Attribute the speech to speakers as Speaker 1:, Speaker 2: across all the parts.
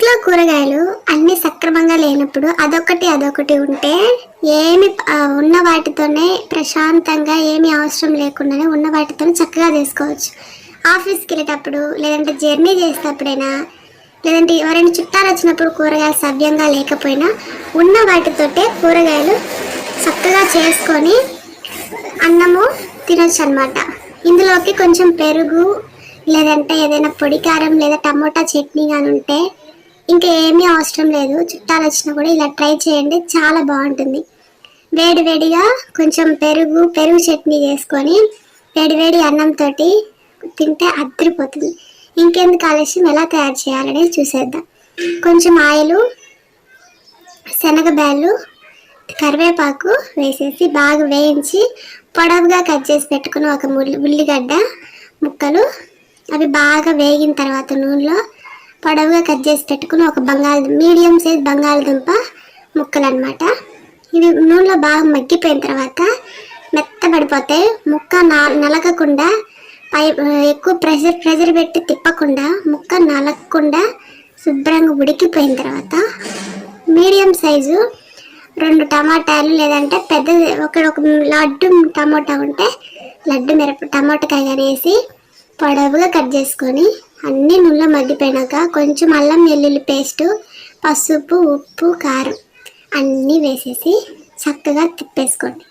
Speaker 1: ఇంట్లో కూరగాయలు అన్ని సక్రమంగా లేనప్పుడు అదొకటి అదొకటి ఉంటే ఏమి ఉన్న వాటితోనే ప్రశాంతంగా ఏమి అవసరం లేకుండానే ఉన్న వాటితోనే చక్కగా చేసుకోవచ్చు. ఆఫీస్కి వెళ్ళేటప్పుడు లేదంటే జర్నీ చేసేటప్పుడైనా లేదంటే ఎవరైనా చుట్టాలు వచ్చినప్పుడు కూరగాయలు సవ్యంగా లేకపోయినా ఉన్న వాటితోటే కూరగాయలు చక్కగా చేసుకొని అన్నము తినొచ్చు అనమాట ఇందులోకి కొంచెం పెరుగు లేదంటే ఏదైనా పొడి కారం లేదా టమోటా చట్నీ కానీ ఉంటే ఇంకా ఏమీ అవసరం లేదు. చుట్టాలు వచ్చినా కూడా ఇలా ట్రై చేయండి. చాలా బాగుంటుంది. వేడి వేడిగా కొంచెం పెరుగు పెరుగు చట్నీ చేసుకొని వేడి వేడి అన్నంతో తింటే అద్దరిపోతుంది ఇంకెందుకు ఆలస్యం? ఎలా తయారు చేయాలనేది చూసేద్దాం. కొంచెం ఆయిలు శనగబ్యాళ్ళు కరివేపాకు వేసేసి బాగా వేయించి పొడవుగా కట్ చేసి పెట్టుకుని ఒక ఉల్లిగడ్డ ముక్కలు అవి బాగా వేగిన తర్వాత నూనెలో పొడవుగా కట్ చేసి పెట్టుకుని ఒక బంగాళ మీడియం సైజ్ బంగాళదుంప ముక్కలు అనమాట ఇవి నూనెలో బాగా మగ్గిపోయిన తర్వాత మెత్తబడిపోతాయి. ముక్క నలకకుండా నలగకుండా పై ఎక్కువ ప్రెషర్ ప్రెషర్ పెట్టి తిప్పకుండా ముక్క నలగకుండా శుభ్రంగా ఉడికిపోయిన తర్వాత మీడియం సైజు రెండు టమాటాలు లేదంటే పెద్ద ఒక లడ్డు టమోటా ఉంటే లడ్డు మిరప టమోటాకాయ కానీ వేసి పొడవుగా కట్ చేసుకొని అన్ని నూనెలో మగ్గిపోయినాక కొంచెం అల్లం వెల్లుల్లి పేస్టు పసుపు ఉప్పు కారం అన్నీ వేసేసి చక్కగా తిప్పేసుకోండి.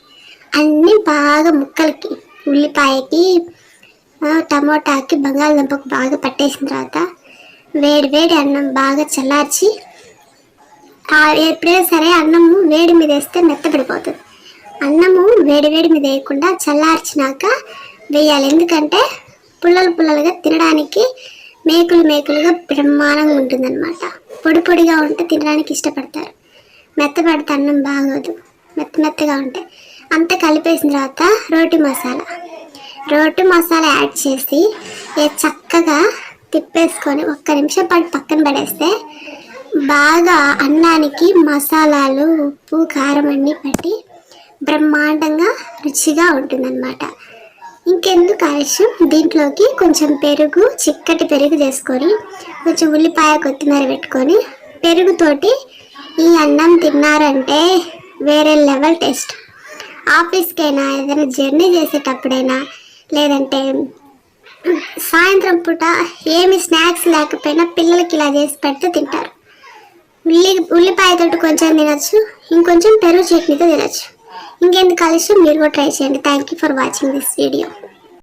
Speaker 1: అన్నీ బాగా ముక్కలకి ఉల్లిపాయకి టమోటాకి బంగాళదుంపకు బాగా పట్టేసిన తర్వాత వేడి వేడి అన్నం బాగా చల్లార్చి ఎప్పుడైనా సరే అన్నము వేడి మీద వేస్తే మెత్తపడిపోతుంది అన్నము వేడి వేడి మీద వేయకుండా చల్లార్చినాక వేయాలి. ఎందుకంటే పుల్లలు పుల్లలుగా తినడానికి మేకులు మేకులుగా బ్రహ్మాండంగా ఉంటుందన్నమాట. పొడి పొడిగా ఉంటే తినడానికి ఇష్టపడతారు. మెత్తపడితే అన్నం బాగోదు. మెత్త మెత్తగా ఉంటాయి అంతా కలిపేసిన తర్వాత రోటి మసాలా. రోటి మసాలా యాడ్ చేసి ఏ చక్కగా తిప్పేసుకొని ఒక్క నిమిషం పాటు పక్కన పడేస్తే బాగా అన్నానికి మసాలాలు ఉప్పు కారం అన్నీ పట్టి బ్రహ్మాండంగా రుచిగా ఉంటుందన్నమాట. ఇంకెందుకు ఆలస్యం? దీంట్లోకి కొంచెం పెరుగు చిక్కటి పెరుగు చేసుకొని కొంచెం ఉల్లిపాయ కొత్తిమీర పెట్టుకొని పెరుగుతోటి ఈ అన్నం తిన్నారంటే వేరే లెవెల్ టేస్ట్. ఆఫీస్కైనా ఏదైనా జర్నీ చేసేటప్పుడైనా లేదంటే సాయంత్రం పూట ఏమి స్నాక్స్ లేకపోయినా పిల్లలకి ఇలా చేసి పెడితే తింటారు. ఉల్లి ఉల్లిపాయతోటి కొంచెం తినచ్చు ఇంకొంచెం పెరుగు చట్నీతో తినచ్చు. ఇంకెందుకు కలిసి మీరు కూడా ట్రై చేయండి. Thank you for watching this video